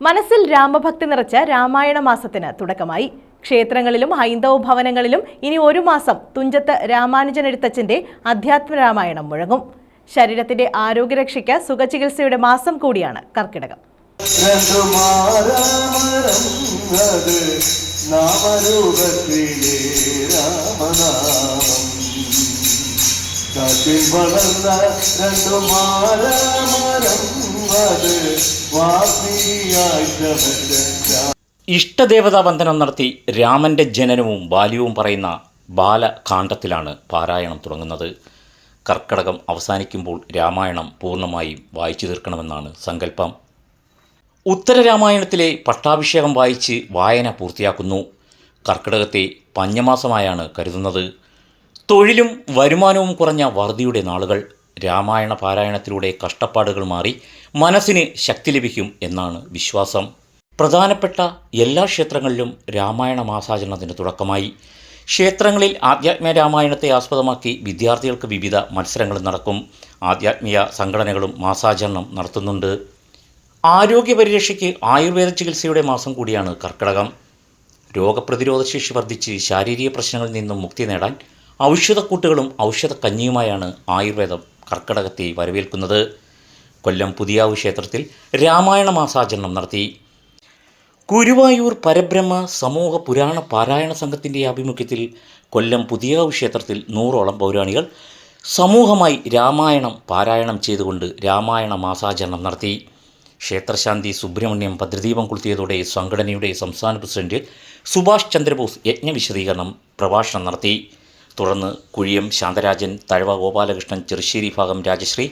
മനസ്സിൽ രാമഭക്തി നിറച്ച രാമായണ മാസത്തിന് തുടക്കമായി. ക്ഷേത്രങ്ങളിലും ഹൈന്ദവ ഭവനങ്ങളിലും ഇനി ഒരു മാസം തുഞ്ചത്ത് രാമാനുജൻ എഴുത്തച്ഛന്റെ അധ്യാത്മ രാമായണം മുഴങ്ങും. ശരീരത്തിന്റെ ആരോഗ്യരക്ഷയ്ക്ക് സുഖചികിത്സയുടെ മാസം കൂടിയാണ് കർക്കിടകം. വളർന്ന രണ്ടു അത് ഇഷ്ടദേവതാ വന്ദനം നടത്തി രാമന്റെ ജനനവും ബാല്യവും പറയുന്ന ബാലകാന്ഡത്തിലാണ് പാരായണം തുടങ്ങുന്നത്. കർക്കടകം അവസാനിക്കുമ്പോൾ രാമായണം പൂർണമായും വായിച്ചു തീർക്കണമെന്നാണ് സങ്കല്പം. ഉത്തര രാമായണത്തിലെ പട്ടാഭിഷേകം വായിച്ച് വായന പൂർത്തിയാക്കുന്നു. കർക്കിടകത്തെ പഞ്ഞമാസമായാണ് കരുതുന്നത്. തൊഴിലും വരുമാനവും കുറഞ്ഞ വറുതിയുടെ നാളുകൾ. രാമായണ പാരായണത്തിലൂടെ കഷ്ടപ്പാടുകൾ മാറി മനസ്സിന് ശക്തി ലഭിക്കും എന്നാണ് വിശ്വാസം. പ്രധാനപ്പെട്ട എല്ലാ ക്ഷേത്രങ്ങളിലും രാമായണ മാസാചരണത്തിന് തുടക്കമായി. ക്ഷേത്രങ്ങളിൽ ആധ്യാത്മിക രാമായണത്തെ ആസ്പദമാക്കി വിദ്യാർത്ഥികൾക്ക് വിവിധ മത്സരങ്ങൾ നടക്കും. ആധ്യാത്മിക സംഘടനകളും മാസാചരണം നടത്തുന്നുണ്ട്. ആരോഗ്യ പരിരക്ഷയ്ക്ക് ആയുർവേദ ചികിത്സയുടെ മാസം കൂടിയാണ് കർക്കിടകം. രോഗപ്രതിരോധ ശേഷി വർദ്ധിച്ച് ശാരീരിക പ്രശ്നങ്ങളിൽ നിന്നും മുക്തി നേടാൻ ഔഷധക്കൂട്ടുകളും ഔഷധ കഞ്ഞിയുമായാണ് ആയുർവേദം കർക്കിടകത്തെ വരവേൽക്കുന്നത്. കൊല്ലം പുതിയാവ് ക്ഷേത്രത്തിൽ രാമായണ മാസാചരണം നടത്തി. ഗുരുവായൂർ പരബ്രഹ്മ സമൂഹ പുരാണ പാരായണ സംഘത്തിന്റെ ആഭിമുഖ്യത്തിൽ കൊല്ലം പുതിയാവ് ക്ഷേത്രത്തിൽ നൂറോളം പൗരാണികൾ സമൂഹമായി രാമായണം പാരായണം ചെയ്തുകൊണ്ട് രാമായണ മാസാചരണം നടത്തി. ക്ഷേത്രശാന്തി സുബ്രഹ്മണ്യം ഭദ്രദീപം കൊളുത്തിയതോടെ സംഘടനയുടെ സംസ്ഥാന പ്രസിഡന്റ് സുഭാഷ് ചന്ദ്രബോസ് യജ്ഞവിശദീകരണം പ്രഭാഷണം നടത്തി. തുടർന്ന് കുഴിയം ശാന്തരാജൻ തഴവ ഗോപാലകൃഷ്ണൻ ചെറുശ്ശേരി ഭാഗം രാജശ്രീ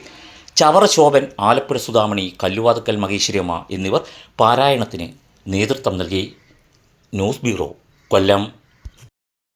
ചവറ ശോഭൻ ആലപ്പുഴ സുധാമണി കല്ലുവാതുക്കൽ മഹേശ്വരിയമ്മ എന്നിവർ പാരായണത്തിന് നേതൃത്വം നൽകി. News bureau Kollam.